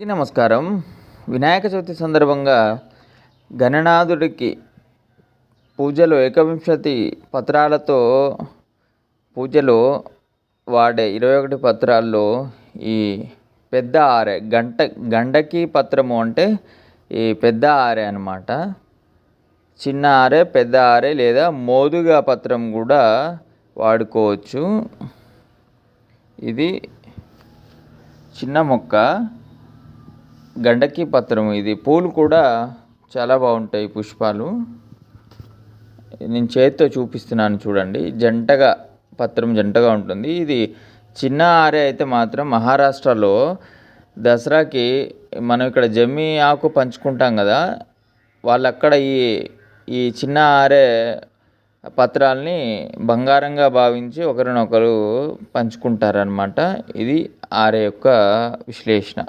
నమస్కారం. వినాయక చవితి సందర్భంగా గణనాథుడికి పూజలో ఏకవింశతి పత్రాలతో పూజలో వాడే ఇరవై ఒకటి పత్రాల్లో ఈ పెద్ద ఆరే గంట గండకి పత్రము అంటే ఈ పెద్ద ఆరే అనమాట చిన్న ఆరే పెద్ద ఆరే లేదా మోదుగా పత్రం కూడా వాడుకోవచ్చు. ఇది చిన్న మొక్క. గండకి పత్రం ఇది. పూలు కూడా చాలా బాగుంటాయి పుష్పాలు. నేను చేతితో చూపిస్తున్నాను చూడండి. జంటగా పత్రం జంటగా ఉంటుంది. ఇది చిన్న ఆరే అయితే మాత్రం మహారాష్ట్రలో దసరాకి మనం ఇక్కడ జమ్మి ఆకు పంచుకుంటాం కదా వాళ్ళు అక్కడ ఈ ఈ చిన్న ఆరే పత్రాల్ని బంగారంగా భావించి ఒకరినొకరు పంచుకుంటారనమాట ఇది ఆరే యొక్క విశ్లేషణ.